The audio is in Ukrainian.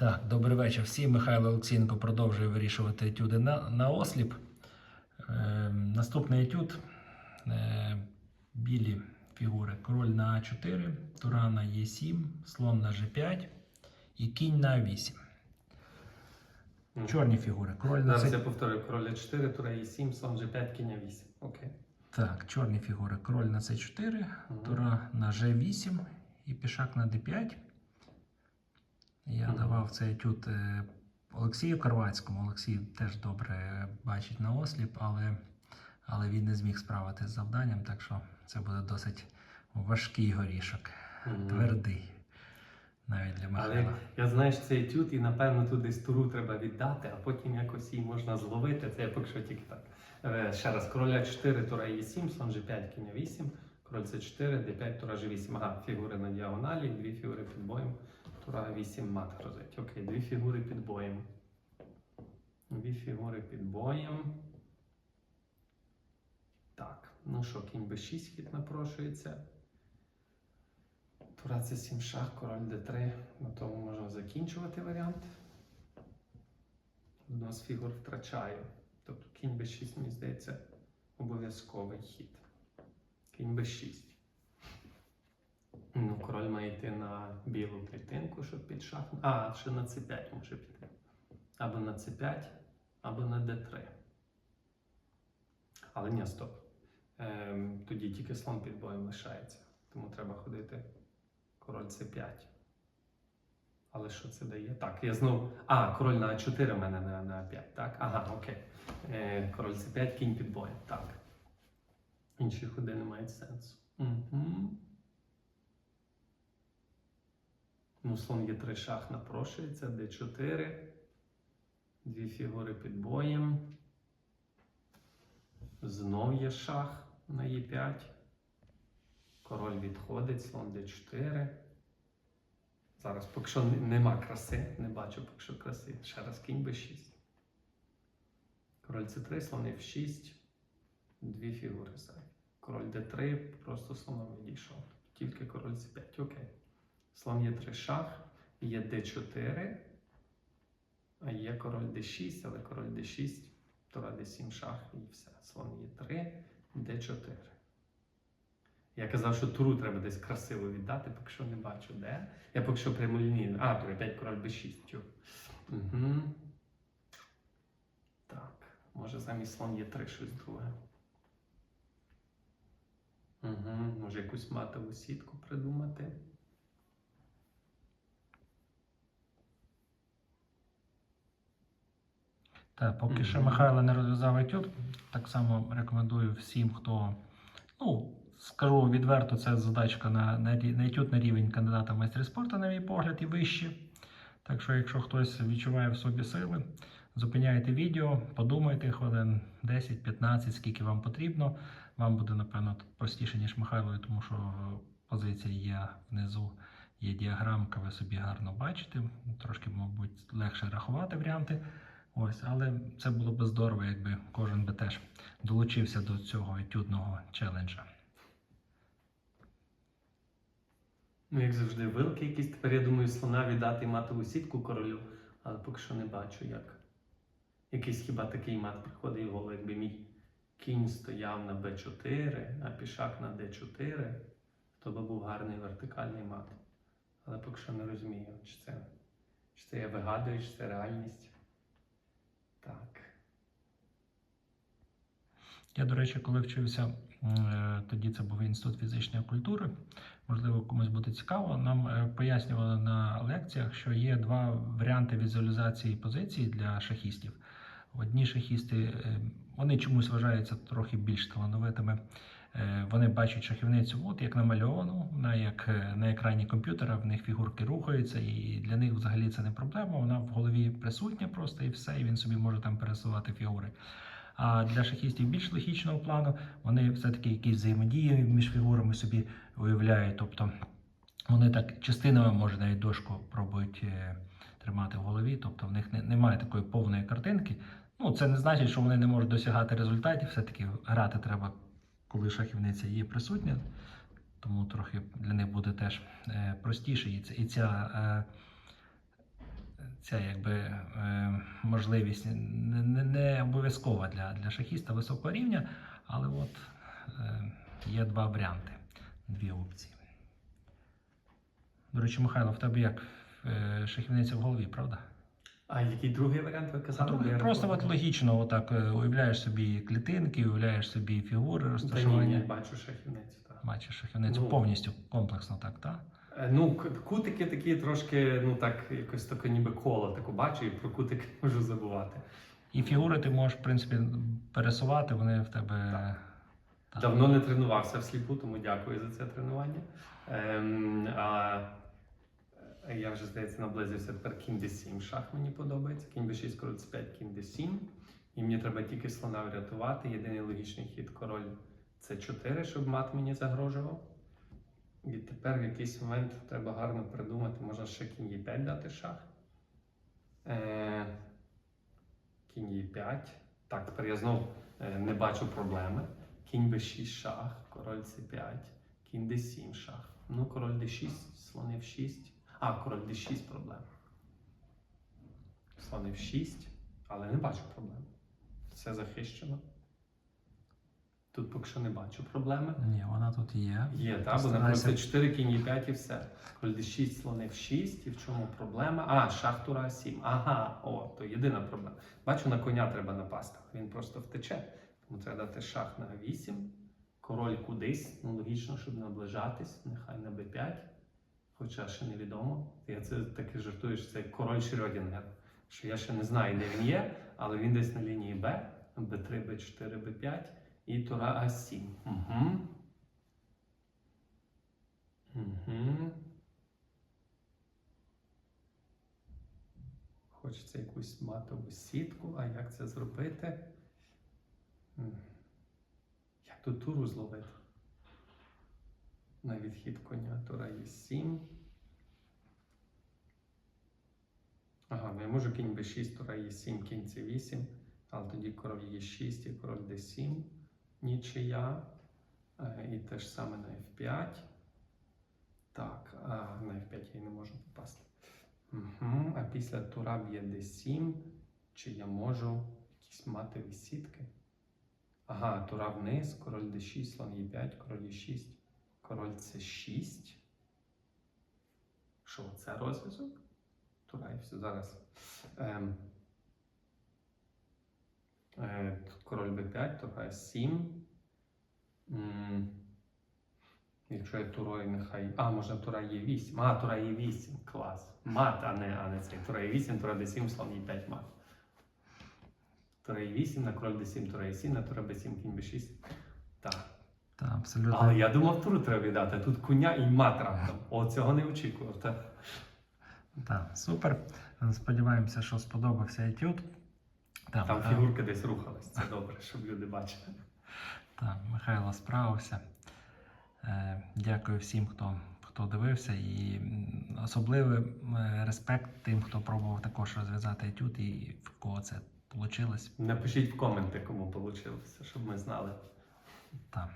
Так, добрий вечір всім. Михайло Олексієнко продовжує вирішувати етюди на, на осліп. Е, наступний етюд. Е, білі фігури. Король на А4, тура на Е7, слон на G5 і кінь на А8. Чорні фігури. Король на Зараз я повторю, короля 4, тура і 7, слон G5, кінь 8. Окей. Так, чорні фігури. Король на С4, тура на G8 і пішак на D5. Я давав цей етюд е, Олексію Карвацькому. Олексій теж добре бачить на осліп, але, але він не зміг справити з завданням, так що це буде досить важкий горішок, Мгм. твердий. Навіть для Але я знаю, що цей етюд, і напевно тут десь туру треба віддати, а потім якось її можна зловити. Це я поки що тільки так. Е, Ще раз, короля 4, тура є 7, слон G5, кінь 8, король С4, D5, тура G8. Ага, фігури на діагоналі, дві фігури під боєм, тура 8 мат грозить. Окей, дві фігури під боєм. Дві фігури під боєм. Так, ну що, кінь B6 хід напрошується. Тура це 7 шах, король d3. На тому можна закінчувати варіант. Одна з фігур втрачаю. Тобто кінь b6, мені здається, обов'язковий хід. Кінь b6. Ну, король має йти на білу клітинку, щоб під шах. А, ще на c5 може піти. Або на c5, або на d3. Але ні, стоп. Ем, тоді тільки слон під боєм лишається. Тому треба ходити король c5. Але що це дає? Так, я знову. А, король на А4 в мене на, на 5, так? Ага, окей. Е, король c5, кінь під боєм. Так. Інші ходи не мають сенсу. Угу. Ну, слон є 3 шах напрошується, d4. Дві фігури під боєм. Знов є шах на Е5. Король відходить, слон d4. Зараз поки що нема краси, не бачу поки що краси. Ще раз кінь b6. Король c3, слон f6. Дві фігури. Король d3, просто слоном відійшов. Тільки король c5. Окей. Слон є 3 шах, є d4. А є король d6, але король d6, тура d7 шах і все. Слон є 3, d4. Я казав, що туру треба десь красиво віддати, поки що не бачу де. Я поки що прямолінійно. А, тура 5 король b6. Угу. Так, може замість слон є 3 щось друге. Угу. Може якусь матову сітку придумати. Так, поки що Мгм. Михайло не розв'язав етюд, так само рекомендую всім, хто. Ну, скажу відверто, це задачка на, на, на етюд на рівень кандидата в майстри спорту, на мій погляд, і вище. Так що, якщо хтось відчуває в собі сили, зупиняйте відео, подумайте хвилин 10-15, скільки вам потрібно. Вам буде, напевно, простіше, ніж Михайлові, тому що позиція є внизу, є діаграмка, ви собі гарно бачите. Трошки, мабуть, легше рахувати варіанти. Ось, але це було б здорово, якби кожен би теж долучився до цього етюдного челенджа. Ну, як завжди, вилки якісь. Тепер я думаю, слона віддати матову сітку королю, але поки що не бачу як. Якийсь хіба такий мат приходить в голову, якби мій кінь стояв на Б4, а пішак на Д4, то би був гарний вертикальний мат. Але поки що не розумію, чи це, чи це я вигадую, чи це реальність. Так. Я, до речі, коли вчився, е, тоді це був інститут фізичної культури. Можливо, комусь буде цікаво. Нам е, пояснювали на лекціях, що є два варіанти візуалізації позицій для шахістів. Одні шахісти е, вони чомусь вважаються трохи більш талановитими. Е, Вони бачать шахівницю, от як намальовану, вона як е, на екрані комп'ютера, в них фігурки рухаються, і для них взагалі це не проблема. Вона в голові присутня просто і все, і він собі може там пересувати фігури. А для шахістів більш логічного плану вони все-таки якісь взаємодії між фігурами собі уявляють. Тобто вони так частинами, може, навіть дошку пробують е, тримати в голові, тобто в них не, немає такої повної картинки. Ну, це не значить, що вони не можуть досягати результатів. Все-таки грати треба, коли шахівниця є присутня. Тому трохи для них буде теж е, простіше. І, ця, е, ця якби е, можливість не, не, обов'язкова для, для шахіста високого рівня, але от є два варіанти, дві опції. До речі, Михайло, в тебе як шахівниця в голові, правда? А який другий варіант ви казали? Друге, Бо я просто от логічно, отак е, уявляєш собі клітинки, уявляєш собі фігури Та ні, розташування. бачу шахівницю. Так. Бачиш шахівницю Ну. повністю комплексно, так, так? Е, Ну, кутики такі трошки, ну так, якось таке ніби коло таку бачу, і про кутики можу забувати. І фігури ти можеш, в принципі, пересувати, вони в тебе. Так. Давно не тренувався всліпу, тому дякую за це тренування. Ем, а, я вже, здається, наблизився тепер кінь d7 шах мені подобається. Кінь b6, король c5, кінь d7. І мені треба тільки слона врятувати. Єдиний логічний хід король c4, щоб мат мені загрожував. І тепер в якийсь момент треба гарно придумати, можна ще кінь e5 дати шах. Е, кінь e5. Так, тепер я знову е, не бачу проблеми. Кінь b6 шах, король c5, кінь d7 шах. Ну, король d6, слон f6. А, король d6 проблема. Слон f6, але не бачу проблем. Все захищено. Тут поки що не бачу проблеми. Ні, вона тут є. Є, так, бо на король Постарайся. c4, кінь e5 і все. Король d6, слон f6, і в чому проблема? А, шах тура 7. Ага, о, то єдина проблема. Бачу, на коня треба напасти. Він просто втече. Тому треба дати шах на 8, король кудись. Ну, логічно, щоб наближатись, нехай на b5. Хоча ще невідомо. Я це таки жартую, що це король Шрёдінгер. Що я ще не знаю, де він є, але він десь на лінії Б, b3, b4, b5 і тура А7. Угу. Угу. Хочеться якусь матову сітку, а як це зробити? Як тут туру зловити? На відхід коня тура є 7. Ага, ну я можу кінь b6, тура є 7, кінь c 8, але тоді король є 6 і король d7, нічия. Е, І те ж саме на f5. Так, а на F5 я не можу попасти. Угу. А після тура б'є D7. Чи я можу якісь матові сітки? Ага, тура вниз, король D6, слон Е5, король Е6, король С6. Що, це розв'язок? Тура і все зараз. Ем. Е, король Б5, тура С7. М. Якщо я турою нехай. А, можна тура є 8. А, тура є 8. Клас. Мат, а не, а не цей. Тура є 8, тура d7, слон є 5 мат. Тура є 8, на король d7, тура є 7, на тура b7, кінь b6. Абсолютно. Але я думав, туру треба віддати. Тут коня і мат раптом. О, цього не очікував. Так. Так, супер. Сподіваємося, що сподобався етюд. Так, Там е, фігурки десь рухались. Це добре, щоб люди бачили. Так, Михайло справився. Е, Дякую всім, хто, хто дивився, і особливий е, респект тим, хто пробував також розв'язати етюд і в кого це вийшло. Напишіть в коменти, кому вийшло, щоб ми знали. Так.